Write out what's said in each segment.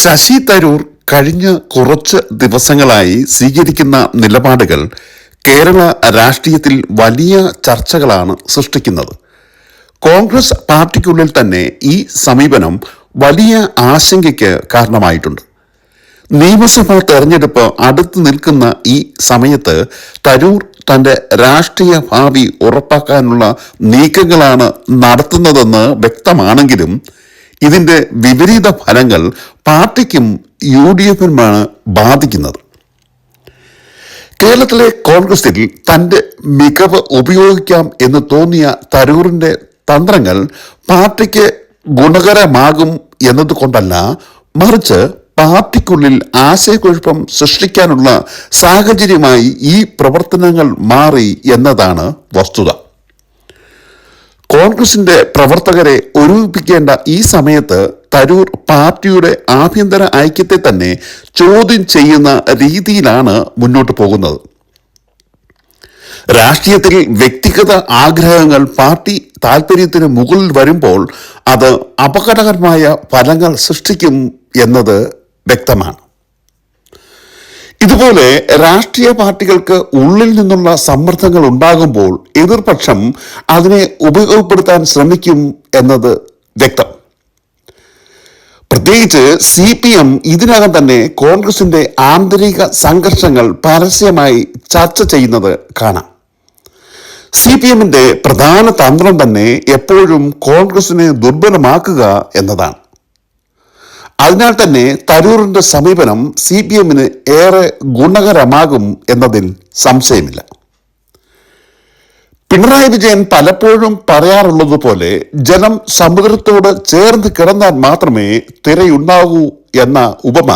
ശശി തരൂർ കഴിഞ്ഞ കുറച്ച് ദിവസങ്ങളായി സ്വീകരിക്കുന്ന നിലപാടുകൾ കേരള രാഷ്ട്രീയത്തിൽ വലിയ ചർച്ചകളാണ് സൃഷ്ടിക്കുന്നത്. കോൺഗ്രസ് പാർട്ടിക്കുള്ളിൽ തന്നെ ഈ സമീപനം വലിയ ആശങ്കയ്ക്ക് കാരണമായിട്ടുണ്ട്. നിയമസഭാ തെരഞ്ഞെടുപ്പ് അടുത്തു നിൽക്കുന്ന ഈ സമയത്ത് തരൂർ തന്റെ രാഷ്ട്രീയ ഭാവി ഉറപ്പാക്കാനുള്ള നീക്കങ്ങളാണ് നടത്തുന്നതെന്ന് വ്യക്തമാണെങ്കിലും ഇതിന്റെ വിപരീത ഫലങ്ങൾ പാർട്ടിക്കും യു ഡി എഫിനുമാണ് ബാധിക്കുന്നത്. കേരളത്തിലെ കോൺഗ്രസിൽ തന്റെ മികവ് ഉപയോഗിക്കാം എന്ന് തോന്നിയ തരൂറിന്റെ തന്ത്രങ്ങൾ പാർട്ടിക്ക് ഗുണകരമാകും എന്നതുകൊണ്ടല്ല മറിച്ച് പാർട്ടിക്കുള്ളിൽ ആശയക്കുഴപ്പം സൃഷ്ടിക്കാനുള്ള സാഹചര്യമായി ഈ പ്രവർത്തനങ്ങൾ മാറി എന്നതാണ് വസ്തുത. കോൺഗ്രസിന്റെ പ്രവർത്തകരെ ഒരുമിപ്പിക്കേണ്ട ഈ സമയത്ത് തരൂർ പാർട്ടിയുടെ ആഭ്യന്തര ഐക്യത്തെ തന്നെ ചോദ്യം ചെയ്യുന്ന രീതിയിലാണ് മുന്നോട്ട് പോകുന്നത്. രാഷ്ട്രീയത്തിൽ വ്യക്തിഗത ആഗ്രഹങ്ങൾ പാർട്ടി താല്പര്യത്തിന് മുകളിൽ വരുമ്പോൾ അത് അപകടകരമായ ഫലങ്ങൾ സൃഷ്ടിക്കും എന്നത് വ്യക്തമാണ്. ഇതുപോലെ രാഷ്ട്രീയ പാർട്ടികൾക്ക് ഉള്ളിൽ നിന്നുള്ള സമ്മർദ്ദങ്ങൾ ഉണ്ടാകുമ്പോൾ എതിർപക്ഷം അതിനെ ഉപയോഗപ്പെടുത്താൻ ശ്രമിക്കും എന്നത് വ്യക്തം. പ്രത്യേകിച്ച് സി പി എം ഇതിനകം തന്നെ കോൺഗ്രസിന്റെ ആന്തരിക സംഘർഷങ്ങൾ പരസ്യമായി ചർച്ച ചെയ്യുന്നത് കാണാം. സി പി എമ്മിന്റെ പ്രധാന തന്ത്രം തന്നെ എപ്പോഴും കോൺഗ്രസിനെ ദുർബലമാക്കുക എന്നതാണ്. അതിനാൽ തന്നെ തരൂറിന്റെ സമീപനം സി പി എമ്മിന് ഏറെ ഗുണകരമാകും എന്നതിൽ സംശയമില്ല. പിണറായി വിജയൻ പലപ്പോഴും പറയാറുള്ളത് പോലെ ജനം സമുദ്രത്തോട് ചേർന്ന് കിടന്നാൽ മാത്രമേ തിരയുണ്ടാകൂ എന്ന ഉപമ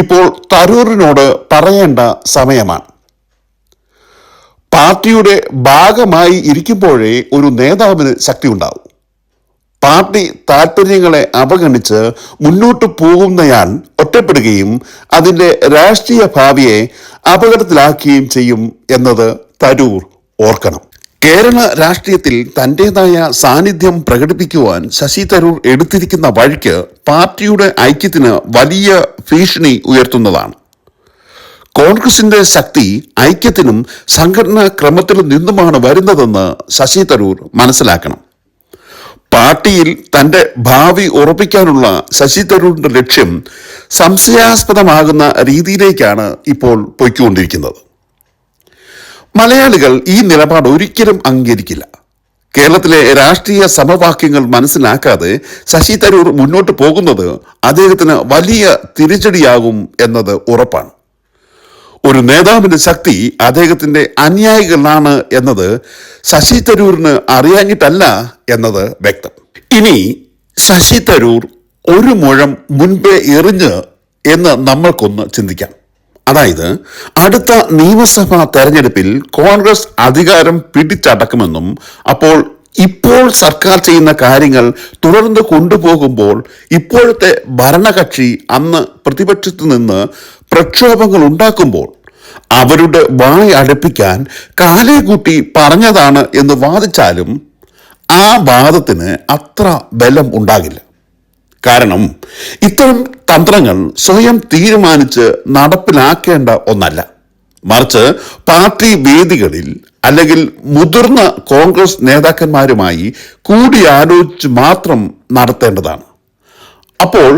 ഇപ്പോൾ തരൂറിനോട് പറയേണ്ട സമയമാണ്. പാർട്ടിയുടെ ഭാഗമായി ഇരിക്കുമ്പോഴേ ഒരു നേതാവിന് ശക്തി ഉണ്ടാവും പാർട്ടി താല്പര്യങ്ങളെ അവഗണിച്ച് മുന്നോട്ട് പോകുന്നയാൾ ഒറ്റപ്പെടുകയും അതിന്റെ രാഷ്ട്രീയ ഭാവിയെ അപകടത്തിലാക്കുകയും ചെയ്യും എന്നത് തരൂർ ഓർക്കണം. കേരള രാഷ്ട്രീയത്തിൽ തന്റേതായ സാന്നിധ്യം പ്രകടിപ്പിക്കുവാൻ ശശി തരൂർ എടുത്തിരിക്കുന്ന വഴിക്ക് പാർട്ടിയുടെ ഐക്യത്തിന് വലിയ ഭീഷണി ഉയർത്തുന്നതാണ്. കോൺഗ്രസിന്റെ ശക്തി ഐക്യത്തിനും സംഘടനാ ക്രമത്തിലും നിന്നുമാണ് വരുന്നതെന്ന് ശശി തരൂർ മനസ്സിലാക്കണം. പാർട്ടിയിൽ തന്റെ ഭാവി ഉറപ്പിക്കാനുള്ള ശശി തരൂരിന്റെ ലക്ഷ്യം സംശയാസ്പദമാകുന്ന രീതിയിലേക്കാണ് ഇപ്പോൾ പൊയ്ക്കൊണ്ടിരിക്കുന്നത്. മലയാളികൾ ഈ നിലപാട് ഒരിക്കലും അംഗീകരിക്കില്ല. കേരളത്തിലെ രാഷ്ട്രീയ സമവാക്യങ്ങൾ മനസ്സിലാക്കാതെ ശശി തരൂർ മുന്നോട്ട് പോകുന്നത് അദ്ദേഹത്തിന് വലിയ തിരിച്ചടിയാകും എന്നത് ഉറപ്പാണ്. ഒരു നേതാവിന്റെ ശക്തി അദ്ദേഹത്തിന്റെ അനുയായികളാണ് എന്നത് ശശി തരൂരിന് അറിയാഞ്ഞിട്ടല്ല എന്നത് വ്യക്തം. ഇനി ശശി തരൂർ ഒരു മുഴം മുൻപേ എറിഞ്ഞ് എന്ന് നമ്മൾക്കൊന്ന് ചിന്തിക്കാം. അതായത് അടുത്ത നിയമസഭാ തെരഞ്ഞെടുപ്പിൽ കോൺഗ്രസ് അധികാരം പിടിച്ചടക്കുമെന്നും അപ്പോൾ ഇപ്പോൾ സർക്കാർ ചെയ്യുന്ന കാര്യങ്ങൾ തുടർന്ന് കൊണ്ടുപോകുമ്പോൾ ഇപ്പോഴത്തെ ഭരണകക്ഷി അന്ന് പ്രതിപക്ഷത്തു നിന്ന് പ്രക്ഷോഭങ്ങൾ ഉണ്ടാക്കുമ്പോൾ അവരുടെ വായ അടുപ്പിക്കാൻ കാലേ കൂട്ടി പറഞ്ഞതാണ് എന്ന് വാദിച്ചാലും ആ വാദത്തിന് അത്ര ബലം ഉണ്ടാകില്ല. കാരണം ഇത്തരം തന്ത്രങ്ങൾ സ്വയം തീരുമാനിച്ച് നടപ്പിലാക്കേണ്ട ഒന്നല്ല. മറിച്ച് പാർട്ടി വേദികളിൽ അല്ലെങ്കിൽ മുതിർന്ന കോൺഗ്രസ് നേതാക്കന്മാരുമായി കൂടിയാലോചിച്ച് മാത്രം നടത്തേണ്ടതാണ്. അപ്പോൾ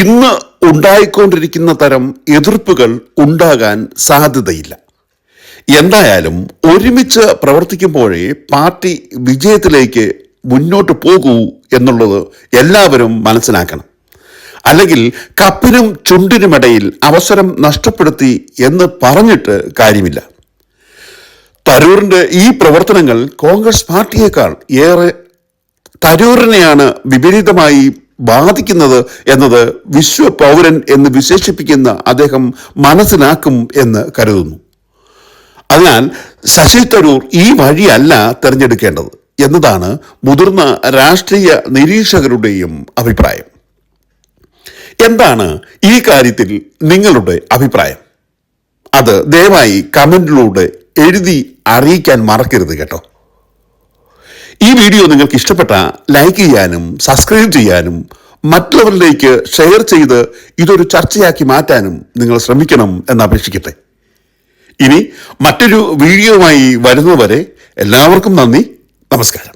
ഇന്ന് ഉണ്ടായിക്കൊണ്ടിരിക്കുന്ന തരം എതിർപ്പുകൾ ഉണ്ടാകാൻ സാധ്യതയില്ല. എന്തായാലും ഒരുമിച്ച് പ്രവർത്തിക്കുമ്പോഴേ പാർട്ടി വിജയത്തിലേക്ക് മുന്നോട്ട് പോകൂ എന്നുള്ളത് എല്ലാവരും മനസ്സിലാക്കണം. അല്ലെങ്കിൽ കപ്പിനും ചുണ്ടിനുമിടയിൽ അവസരം നഷ്ടപ്പെടുത്തി എന്ന് പറഞ്ഞിട്ട് കാര്യമില്ല. തരൂറിന്റെ ഈ പ്രവർത്തനങ്ങൾ കോൺഗ്രസ് പാർട്ടിയേക്കാൾ ഏറെ തരൂരിനെയാണ് വിപരീതമായി ബാധിക്കുന്നത് എന്നത് വിശ്വ പൗരൻ എന്ന് വിശേഷിപ്പിക്കുന്ന അദ്ദേഹം മനസ്സിലാക്കും എന്ന് കരുതുന്നു. അതിനാൽ ശശി തരൂർ ഈ വഴിയല്ല തിരഞ്ഞെടുക്കേണ്ടത് എന്നതാണ് മുതിർന്ന രാഷ്ട്രീയ നിരീക്ഷകരുടെയും അഭിപ്രായം. എന്താണ് ഈ കാര്യത്തിൽ നിങ്ങളുടെ അഭിപ്രായം? അത് ദയവായി കമന്റിലൂടെ എഴുതി അറിയിക്കാൻ മറക്കരുത് കേട്ടോ. ഈ വീഡിയോ നിങ്ങൾക്ക് ഇഷ്ടപ്പെട്ട ലൈക്ക് ചെയ്യാനും സബ്സ്ക്രൈബ് ചെയ്യാനും മറ്റുള്ളവരിലേക്ക് ഷെയർ ചെയ്ത് ഇതൊരു ചർച്ചയാക്കി മാറ്റാനും നിങ്ങൾ ശ്രമിക്കണം എന്ന് അപേക്ഷിക്കട്ടെ ഇനി മറ്റൊരു വീഡിയോയുമായി വരുന്നവരെ എല്ലാവർക്കും നന്ദി. നമസ്കാരം.